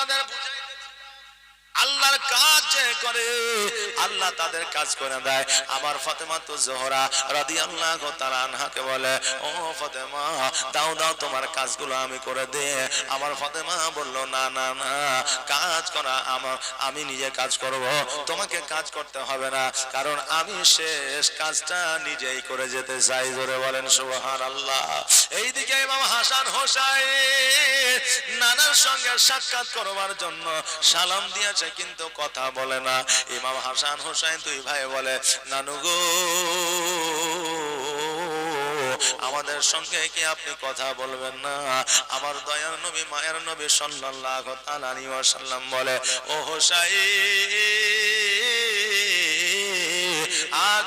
আপনাদের আল্লাহর কাজ করে, আল্লাহ তাদের কাজ করে দেয়। আমার ফাতেমা তো জোহরা রাদিয়াল্লাহু তাআলা আনহাকে বলে, ও ফাতেমা, দাও দাও তোমার কাজগুলো আমি করে দে। আমার ফাতেমা বলল, না না না, কাজ করা আমার, আমি নিজে কাজ করব। তোমাকে কাজ করতে হবে না, কারণ আমি শেষ কাজটা নিজেই করে যেতে চাই। জোরে বলেন, সুবহানাল্লাহ। এইদিকে ইমাম হাসান হোসাইন নানার সঙ্গে সাক্ষাৎ করবার জন্য সালাম দিয়েছে, কিন্তু কথা বলে না। ইমাম হাসান হোসাইন তুই ভাই বলে, নানু গো, আমাদের সঙ্গে কি আপনি কথা বলবেন না? আমার দয়ার নবী, মায়ের নবী সাল্লাল্লাহু তাআলা আলাইহি ওয়াসাল্লাম বলে, ও হোসাইন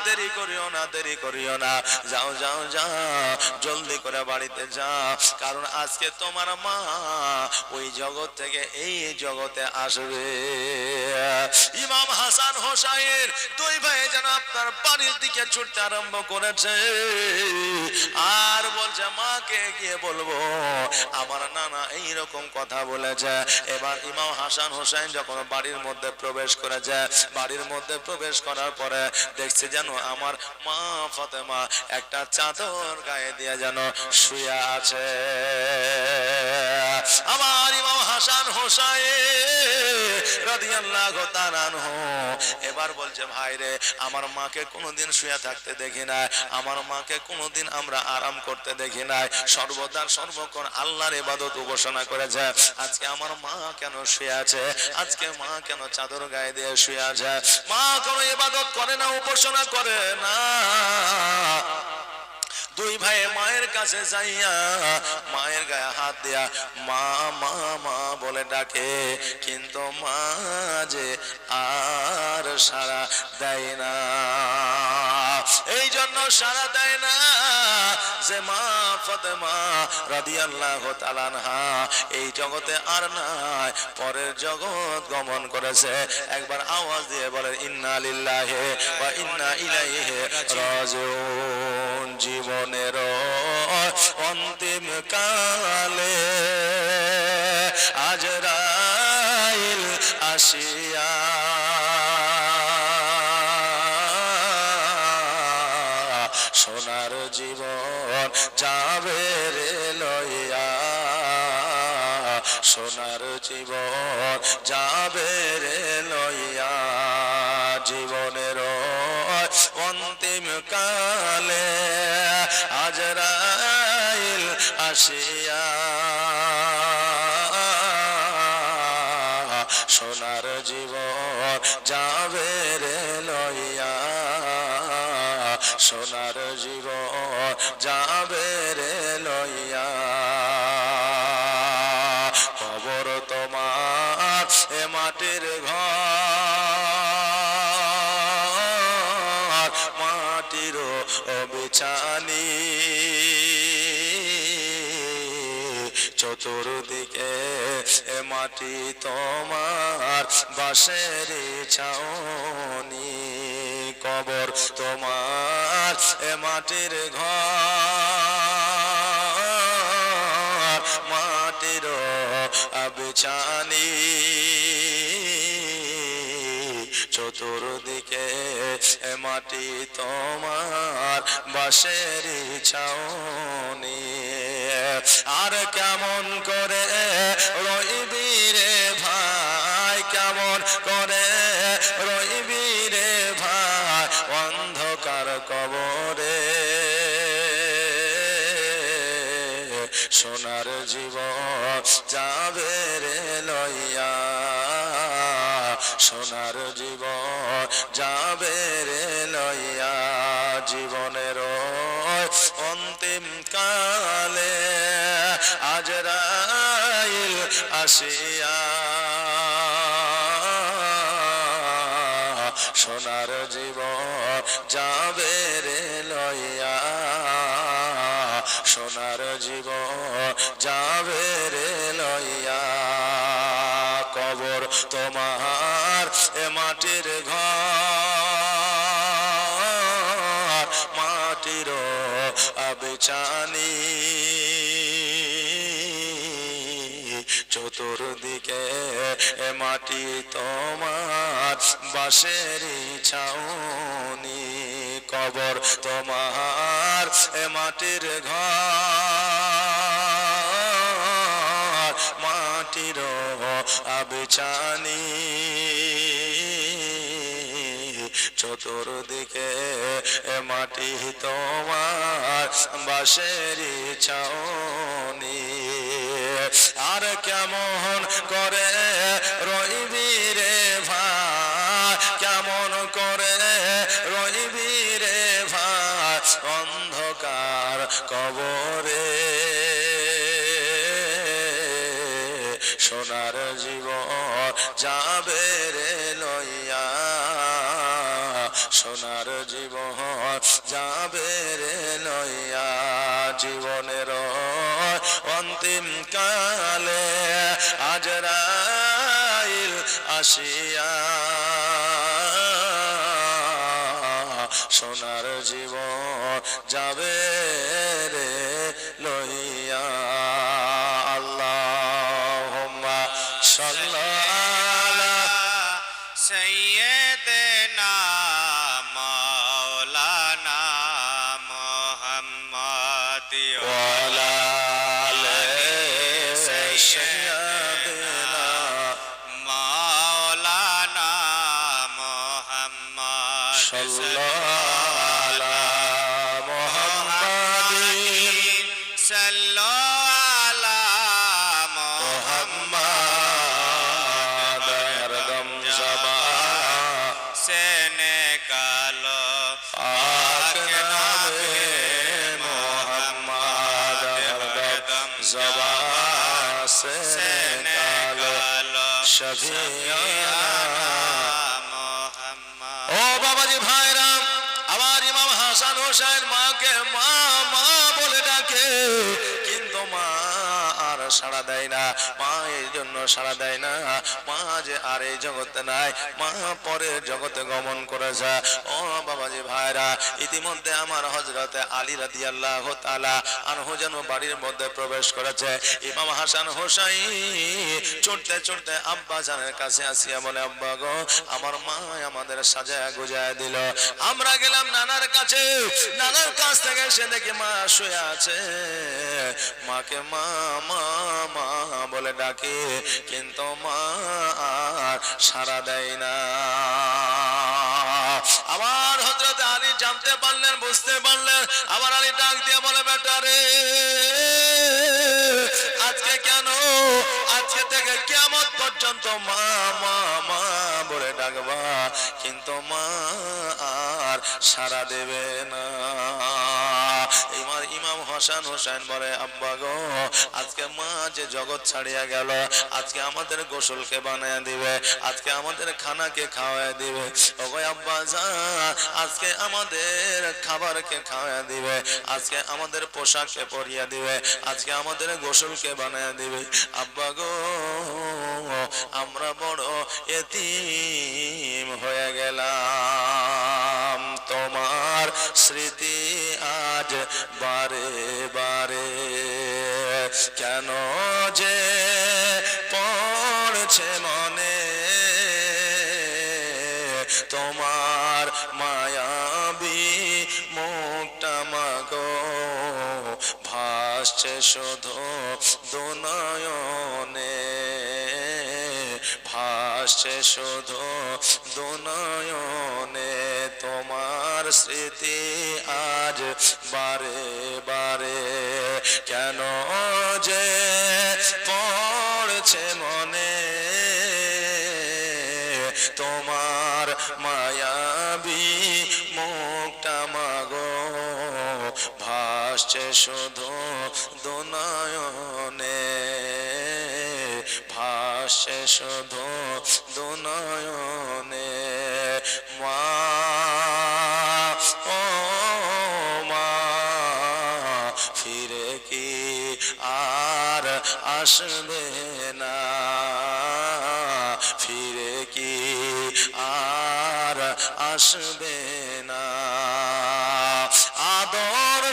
দেরি করিও না, দেরি করিও না। যাও যাও যাও, জলদি করে বাড়িতে যাও। কারণ আজকে তোমার মা ওই জগৎ থেকে এই জগতে আসবে। ইমাম হাসান হোসাইন দুই ভাই যেন আপনার বাড়ির দিকে ছুটতে আরম্ভ করেছে। আর বলছে, মাকে গিয়ে বলব, আমার নানা এই রকম কথা বলেছে। এবার ইমাম হাসান হোসেন যখন বাড়ির মধ্যে প্রবেশ করেছে, বাড়ির মধ্যে প্রবেশ করার পরে দেখছে যেন আমার মা ফাতেমা একটা চাদর গায়ে দিয়ে যেন শুয়ে আছে। আমার ইমাম হাসান তাআলা এবার বলছে, ভাই রে, আমার মাকে কোনোদিন শুয়ে থাকতে দেখি আমার মাকে কোনোদিন আমরা আরাম করতে দেখি নাই সর্বদা সর্বক্ষণ আল্লাহর ইবাদত উপাসনা করেছে। আজকে আমার মা কেন শুয়ে আছে? আজকে মা কেন চাদর গায়ে দিয়ে শুয়ে আছে? মা কোনো ইবাদত করে না উপাসনা করে না। দুই ভাই মায়ের কাছে যাইয়া মায়ের গায়ে হাত দিয়া, মা মা মা বলে ডাকে। কিন্তু মা যে আর সারা দেয় না। এই জন্য সারা দেয় না যে মা ফাতেমা রাদিয়াল্লাহু তাআলা আনহা, এই জগতে আর নাই। পরের জগৎ গমন করেছে। একবার আওয়াজ দিয়ে বলেন, ইন্না লিল্লাহি বা ইন্না ইলাইহি রাজিউন। জীবনের অন্তিম কালে আজরাইল আসিয়া সোনার জীবন যাবে রে লইয়া। সোনার জীবন যাবে রে লইয়া। জীবনের অন্তিম কালে আজরাইল আসিয়া। সোনার জীবন যাবে রে লইয়া। সোনার মাটির ঘর, মাটির বিছানি চতুর্দিকে এ মাটি তোমার বাসের ছাউনি, কবর তোমার। এ মাটির ঘর, মাটির আবিছানি চতুর্দিকে এ মাটি তোমার বাসের ছাউনি। আর কেমন করে রইবি রে ভাই, কেমন করে রইবি রে ভাই, অন্ধকার কবরে। সোনার জীব যাবে রে লইয়া, সোনার জীবন যাবে রে লইয়া জীবনের অন্তিম কালে। আজরাইল আসিয়া সোনার জীবন যাবে রে লইয়া সোনার জীবন যাবে রে লইয়া তোমার এ মাটির ঘর, মাটির আবেচানি চতুর্দিকে এ মাটি তোমার বাসের ছাউনি, কবর তোমার, এ মাটির ঘর, মাটির আবিচানি চতুর্দিকে এ মাটি তোমার বাসের ছাউনি আর কেমন করে রইবি রে ভাই কেমন করে রইবি রে ভাই অন্ধকার কবরে যাবে রে লইয়া। সোনার জীবন যাবে রে লইয়া। জীবনের অন্তিম কালে আজরাইল আসিয়া। সোনার জীবন যাবে صلى على محمد صلى على محمد اردم زبا سین کالو آک نام محمد هردم زبا سین کالو شفیع সাড়া দেয় না, মা এই জন্য সাড়া দেয় না। মা যে আর এই জগতে নাই, মা পরের জগতে গমন করেছে। ও বাবাজি ভাইরা, ইতিমধ্যে আমার হজরতে আলী রাদি আল্লাহ তালা বাড়ির মধ্যে প্রবেশ করেছে। ইমাম হাসান হোসাই চড়তে চড়তে আব্বা জানের কাছে আসিয়া বলে, আব্বা গো, আমার মা আমাদের সাজায় গুজায় দিল। আমরা গেলাম নানার কাছে। নানার কাছ থেকে সে দেখি মা শুয়ে আছে। মাকে মা মা মা বলে ডাকে, কিন্তু মা আর সারা দেয় না। আবার হজরত আলী জানতে পারলেন, বুঝতে পারলেন, আবার আলী ডাক দিয়ে বলে, বেটা রে, আজকে কেন, আজকে থেকে কেমন পর্যন্ত মা মা মা বলে ডাকবা, কিন্তু মা আর সারা দেবে না। ইমাম হাসান হোসেন বলে, আব্বা গো, আজকে মা যে জগৎ ছাড়িয়া গেল, আজকে আমাদের গোসলকে বানায় দিবে, আজকে আমাদের খানাকে খাওয়ায় দিবে। ওগো আব্বা যা, আজকে আমাদের খাবারকে খাওয়ায় দিবে, আজকে আমাদের পোশাককে পরিয়া দিবে, আজকে আমাদের গোসলকে বানায় দিবে। আব্বা গো, আমরা বড় এতিম হয়ে গেলাম। স্মৃতি আজ বারে বারে। কেন যে পড়ছে মনে? তোমার মায়াবী মুখটা মাগো। ভাসছে শুধু দুনয়নে। ভাসছে শুধু দুনয়নে তোমার স্মৃতি আজ বারে বারে। কেন যে পড়ছে মনে তোমার মায়াবী মুখটা মাগো, ভাসছে শুধু দুনয়নে, ভাসছে শুধু দুনয়নে, মা, ও মা, ফিরে কি আর আসবে না? ফিরে কি আর আসবে না? আদর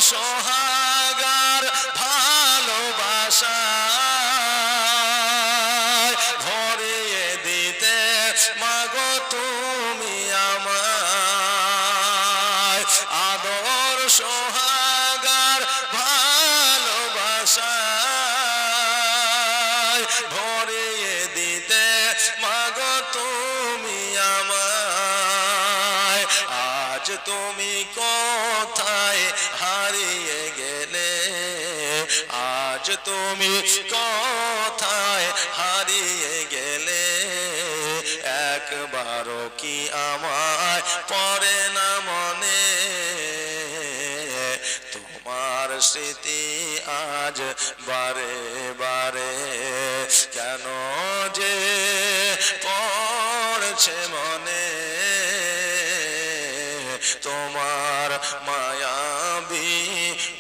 তুমি কোথায় হারিয়ে গেলে? আজ তুমি কোথায় হারিয়ে গেলে? একবারও কি আমায় পড়ে না মনে? তোমার স্মৃতি আজ বারে বারে কেন যে পড়ছে মনে? তোমার মায়াবী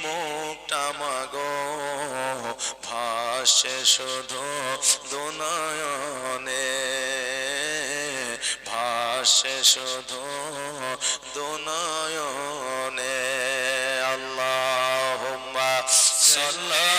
মুখটা মাগো। ভাসে শুধু দুনয়নে। ভাসে শুধু দুনয়নে। আল্লাহ সাল্লাল্লাহু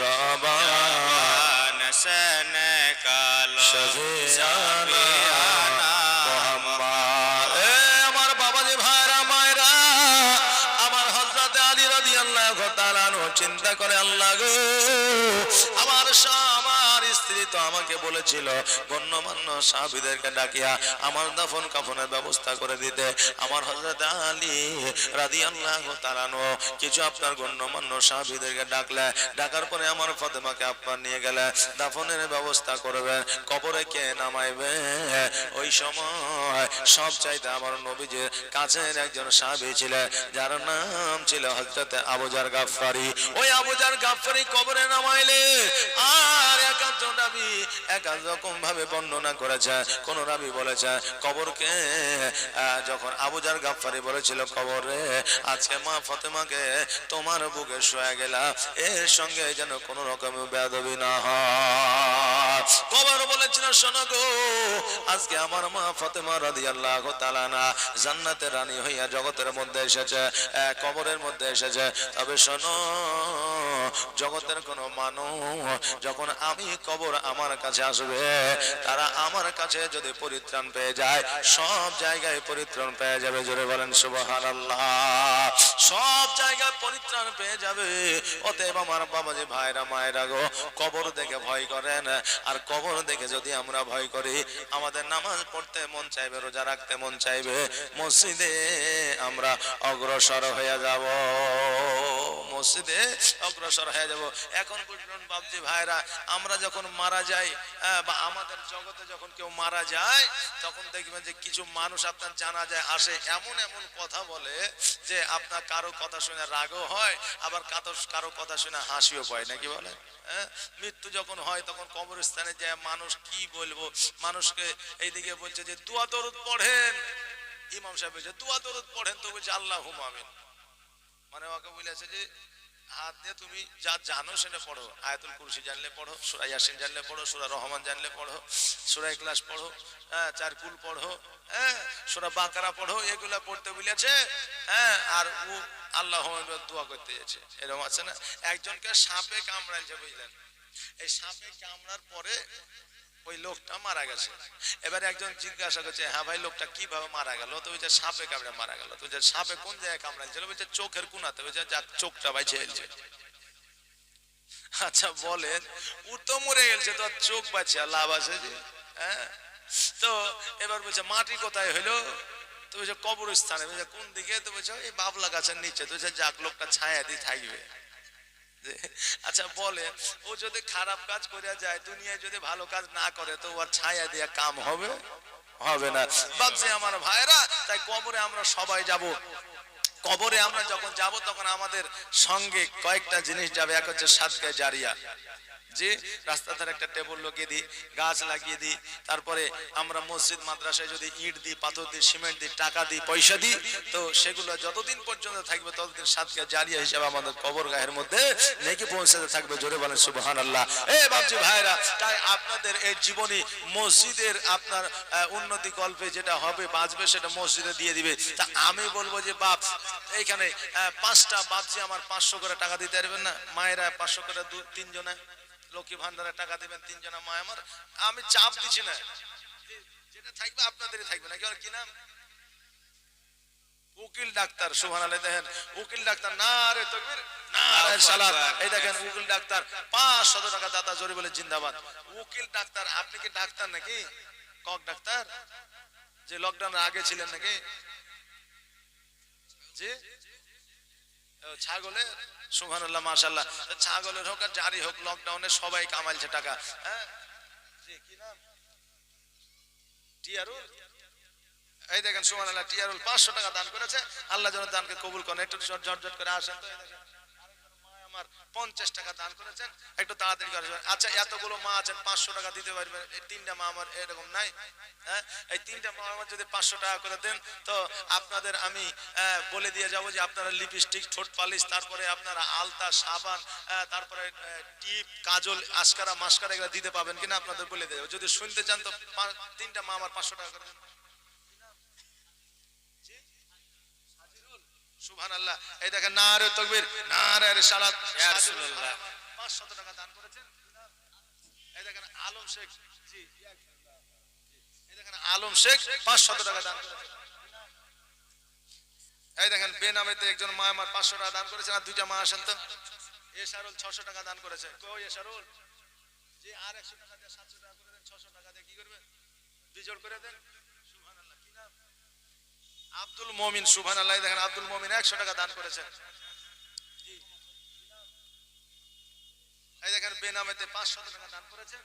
জবান। সন কালো। তো আমাকে বলেছিল, গণ্যমান্য সাহাবীদেরকে ডাকিয়া আমার দাফন কাফনের ব্যবস্থা করে দিতে। আমার হযরত আলী রাদিয়াল্লাহু তাআলা আনহু কিছু আপনার গণ্যমান্য সাহাবীদেরকে ডাকলে, ডাকার পরে আমার ফাতেমাকে আপনার নিয়ে গেলে, দাফনের ব্যবস্থা করবেন কবরে কে নামাইবে? ওই সময় সব চাইতে আমার নবীজির কাছের একজন সাহাবী ছিলেন যার নাম ছিল হযরত আবুজার গাফফারি। ওই আবুজার গাফফারি কবরে নামাইলে আর একান্ত নবী একান্ত রকম ভাবে বর্ণনা করেছে, কোন রাবি বলেছে কবরকে যখন আবুজার গাফফারি বলেছিল, কবরে আজকে মা ফাতেমাকে তোমার বুকে শোয়া গেলা এর সঙ্গে যেন কোন রকম বেদবি না হয়। কবর বলেছিল, শোনো গো, আজকে আমার মা ফতেমা রাদিয়াল্লাহু তাআলা না জান্নাতের রানী হইয়া জগতের মধ্যে এসেছে কবরের মধ্যে এসেছে। তবে শোনো, জগতের কোন মানুষ যখন আমি কবর আমার কাছে আসবে। তারা আমার কাছে যদি পরিত্রাণ পেয়ে যায়, সব জায়গায় পরিত্রাণ পেয়ে যাবে, জোরে বলেন সুবহানাল্লাহ। সব জায়গায় পরিত্রাণ পেয়ে যাবে। অতএব আমার বাবাজি, ভাইরা, মায়েরা গো, কবর দেখে ভয় করেন। আর কবর দেখে যদি আমরা ভয় করি, আমাদের নামাজ পড়তে মন চাইবে, রোজা রাখতে মন চাইবে, মসজিদে আমরা অগ্রসর হয়ে যাব। মসজিদে অগ্রসর হয়ে যাব। এখন বুঝলেন বাবজি ভাইরা, আমরা যখন মারা যাই আহ, বা আমাদের জগতে যখন কেউ মারা যায় তখন দেখবেন যে কিছু মানুষ আপনার জানা যায় আসে এমন এমন কথা বলে যে আপনার কারও কথা শুনে রাগও হয় আবার কারও কারও কথা শুনে হাসিও পায় নাকি বলে হ্যাঁ? মৃত্যু যখন হয় তখন কবরস্থানে যায় মানুষ কি বলব? মানুষকে এইদিকে বলছে যে দুয়া দরুদ পড়েন। ইমাম সাহেব বলছে দুয়া দরুদ পড়েন। তো বলছে আল্লাহ আমিন। মানে ওকে বলেছে যে হাত দিয়ে তুমি যা জানো সেটা পড়ো। আয়াতুল কুরসি জানলে পড়ো, সূরা ইয়াসিন জানলে পড়ো, সূরা রহমান জানলে পড়ো, সূরা ইখলাস পড়ো হ্যাঁ চার কুল পড়ো হ্যাঁ সূরা বাকারা পড়ো, এগুলা পড়তে বলেছে হ্যাঁ আর ও আল্লাহ দোয়া করতে যাচ্ছে এরকম আছে না? একজনকে সাপে কামড়াইছে বুঝলেন? এই সাপে কামড়ার পরে ওই লোকটা মারা গেছে। এবারে একজন জিজ্ঞাসা করছে হ্যাঁ ভাই লোকটা কীভাবে মারা গেল? তো বলছে সাপে কামড়ে মারা গেল। তো বলছে সাপে কোন জায়গায় কামড়াইছিল? বলছে চোখের কোনাতে বলছে যাক চোখটা ভাই ছেলছে আচ্ছা বলেন ও তো মরে গেছে তো চোখ বাঁচে লাভ আছে যে? হ্যাঁ? তো এবার বলছে মাটি কোথায় হইল? তো বলছে কবরস্থানে বলছে কোন দিকে? তো বলছে এই বাবলা গাছের নিচে। তো যাক লোকটা ছায়া দিয়ে থাকবে। যে, আচ্ছা বলে, ও যদি খারাপ কাজ করে যায়, দুনিয়ায় যদি ভালো কাজ না করে, তো ওর ছায়া দিয়ে কাম হবে? হবে না। বাপজি আমার ভাইরা, তাই কবরে আমরা সবাই যাব। কবরে আমরা যখন যাব, তখন আমাদের সঙ্গে কয়েকটা জিনিস যাবে, এক হচ্ছে সাদকা জারিয়া। যে রাস্তা ধারে একটা টেবিল লাগিয়ে দিই, গাছ লাগিয়ে দিই, তারপরে আমরা মসজিদ, মাদ্রাসায় যদি ইট দিই, পাথর দিই, সিমেন্ট দিই, টাকা দিই, পয়সা দিই, তো সেগুলো যতদিন পর্যন্ত থাকবে, ততদিন সাদকা জারিয়া হিসাবে আমাদের কবর গায়ের মধ্যে নেকি পৌঁছাতে থাকবে। জোরে বলেন সুবহান আল্লাহ এ বাবজি ভাইরা, তাই আপনাদের এই জীবনী মসজিদের আপনার উন্নতি কল্পে যেটা হবে, বাঁচবে, সেটা মসজিদে দিয়ে দিবে। তা আমি বলব যে, বাপ, এইখানে পাঁচটা বাপজি আমার পাঁচশো করে টাকা দিতে পারবেন না? মায়েরা পাঁচশো করে দু তিনজনে? লক্ষ্মী ভান্ডারে টাকা দিবেন তিনজনা মা আমার আমি চাপ দিচ্ছি না। যেটা থাকবে আপনাদেরই থাকবে নাকি আর কি নাম? উকিল ডাক্তার সুহান আলী দেখেন উকিল ডাক্তার না রে তকবীর না রে সালাত এই দেখেন উকিল ডাক্তার পাঁচশত টাকা দাতা জোরে বলে জিন্দাবাদ। উকিল ডাক্তার আপনি কি ডাক্তার নাকি? Quack doctor? যে লকডাউনের আগে ছিলেন নাকি? জি? ছাগলের সুহান আল্লাহ মাশাল্লাহ ছাগলের হোক আর যারই হোক লকডাউনে সবাই কামাইছে টাকা। হ্যাঁ? এই দেখেন সুমান আল্লাহ টিয়ারুল পাঁচশো টাকা দান করেছে। আল্লাহ যেন দানকে কবুল করেন। একটু ঝটঝট করে আসেন তো এই দেখেন। আরেকজন মা আমার পঞ্চাশ টাকা দান করেছেন। একটু তাড়াতাড়ি করে আচ্ছা এতগুলো মা আছেন, পাঁচশো টাকা দিতে পারবেন এই তিনটা মা আমার এরকম নাই হ্যাঁ? এই তিনটা মা আমার যদি পাঁচশো টাকা করে দেন, তো আপনাদের আমি বলে দিয়ে যাব যে আপনারা লিপস্টিক, ঠোঁট পালিশ, তারপরে আপনারা আলতা, সাবান তারপরে টিপ, কাজল আস্কারা মাস্কারা এগুলো দিতে পাবেন কিনা আপনাদের বলে দেবো যদি শুনতে চান, তো তিনটা মা আমার পাঁচশো টাকা করে সুবহান আল্লাহ এই দেখেন না রে তকবীর না রে ইয়া রাসূলুল্লাহ। 500 টাকা দান করেছেন। এই দেখেন আলম শেখ জি। এই দেখেন আলম শেখ 500 টাকা দান করেছেন। এই দেখেন বেনামেতে একজন মা আমার 500 টাকা দান করেছেন আর দুইটা মা আসেন তো। এশারুল 600 টাকা দান করেছে। কই এশারুল? জি আর 100 টাকা দিয়ে 700 টাকা করে দেন 600 টাকা দিয়ে কি করবেন? বিজোড় করে দেন। আব্দুল মমিন সুবহান আল্লাহ দেখেন আব্দুল মমিন একশো টাকা দান করেছেন। এই দেখেন বেনামেতে পাঁচশত টাকা দান করেছেন।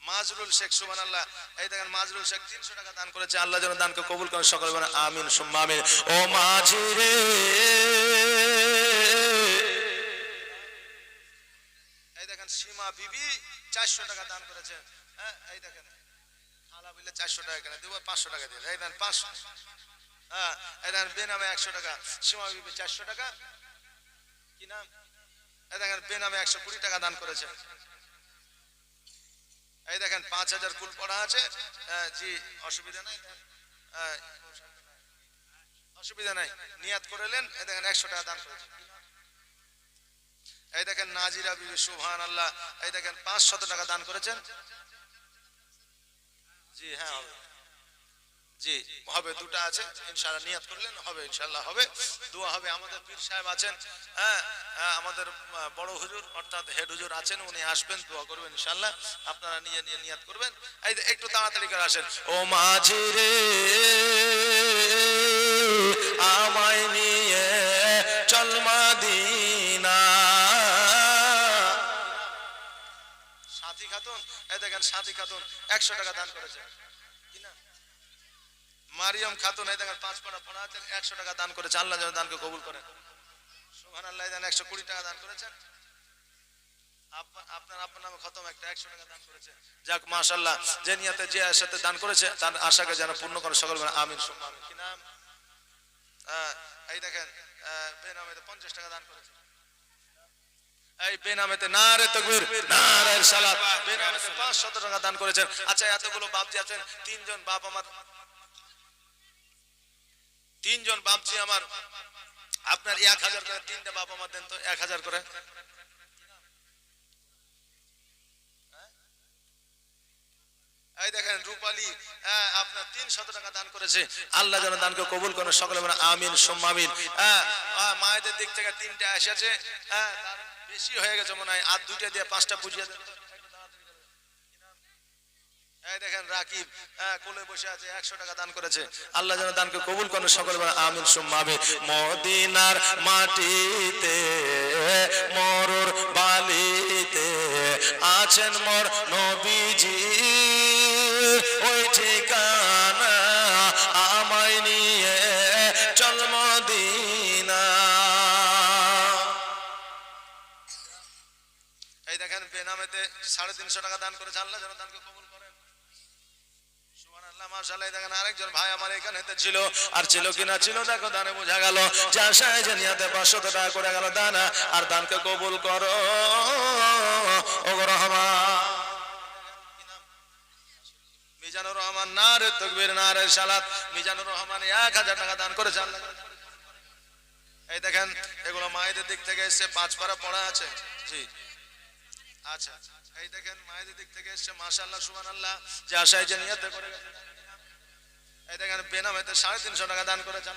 মাজরুল শেখ সুবহান আল্লাহ এই দেখেন মাজরুল শেখ তিনশো টাকা দান করেছে। আল্লাহ যেন দানকে কবুল করেন, সকলে আমিন, সুম্মা আমিন। ও মাঝি এই দেখেন সীমা বিবি চারশো টাকা দান করেছেন হ্যাঁ এই দেখেন। বললে চারশো টাকা কেন দেবো পাঁচশো টাকা দিয়ে। দেন পাঁচশো হ্যাঁ এই দেন বেনামে একশো টাকা। সীমা বিবি চারশো টাকা। কি নাম? এই দেখেন বেনামে একশো কুড়ি টাকা দান করেছে। এই দেখেন পাঁচ হাজার কুল পড়া আছে। হ্যাঁ, জি অসুবিধা নাই। হ্যাঁ, অসুবিধা নাই। নিয়াত করেলেন এই দেখেন একশো টাকা দান করেছে। এই দেখেন নাজিরা বিবি সুবহান আল্লাহ এই দেখেন পাঁচশত টাকা দান করেছেন। জি হ্যাঁ হবে। দুটো আছে। নিয়াত করলেন হবে হবে। দোয়া হবে আমাদের পীর সাহেব আছেন হ্যাঁ হ্যাঁ, আমাদের বড় হুজুর অর্থাৎ হেড হুজুর আছেন উনি আসবেন দোয়া করবেন ইনশাআল্লাহ। আপনারা নিয়ে নিয়ে নিয়াত করবেন। এই একটু তাড়াতাড়ি করে আসেন। ও মাঝি আমায় দেখেন খাতুন একশো টাকা দান করেছে। মারিয়াম খাতুন এই দেখেন পাঁচ পাড়া পড়া আছেন একশো টাকা দান করেছে। আল্লাহ যেন দানকে কবুল করেন। সুহান আল্লাহ একশো কুড়ি টাকা দান করেছেন। আপনার আপনার নামে খতম একটা একশো টাকা দান করেছে। যাক যে দান করেছে যেন পূর্ণ করে সকল আমিন কি নাম? এই দেখেন আহ, বেনামেতে পঞ্চাশ টাকা দান করেছে। এই বেনামেতে না রে তকবীর সালাত বেনামেতে 500 টাকা দান করেছেন। আচ্ছা এতগুলো বাপজি আছেন তিনজন বাপ আমার। তিনজন বাপজি আমার। আপনার এক হাজার করে তিনটা বাপ আমার দেন তো এক হাজার করে। এই দেখেন রূপালী হ্যাঁ, আপনার তিনশত টাকা দান করেছে। আল্লাহ যেন দানকে কবুল করেন সকলে মানে আমিন হ্যাঁ মায়েদের দিক থেকে তিনটা এসেছে। হ্যাঁ বেশি হয়ে গেছে মনে হয়। আর দুইটা দিয়ে পাঁচটা পুজিয়ে দেখেন রাকিব হ্যাঁ, কোলে বসে আছে একশো টাকা দান করেছে। আল্লাহ যেন দানকে কবুল করেন সকলে আমিন সুম্মাবে। মদিনার মাটিতে মরর বালিতে আছেন মোর নবীজি ওই ঠিকানা। বেনামেতে সাড়ে তিনশো টাকা দান করেছে আল্লাহ যেন দানকে কবুল করেন। করে করো। মিজানুর রহমান না রে তকবীর না রে সালাত। মিজানুর রহমান এক হাজার টাকা দান আল্লাহ এই দেখেন, এগুলো মায়েদের দিক থেকে এসছে পাঁচ পড়া আছে। জি। আচ্ছা এই দেখেন দিক থেকে এসছে যে যে করে এই দেখেন সাড়ে তিনশো টাকা দান করেছে।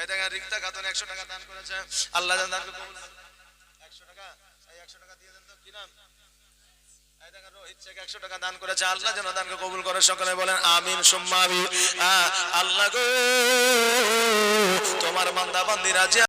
এই দেখেন রিক্তা খাতুন একশো টাকা দান করেছে। আল্লাহ দেন দানকে কবুল করে। সকলে বলেন, আমিন সুম্মা আল্লাহ গো, তোমার বান্দা বান্দিরা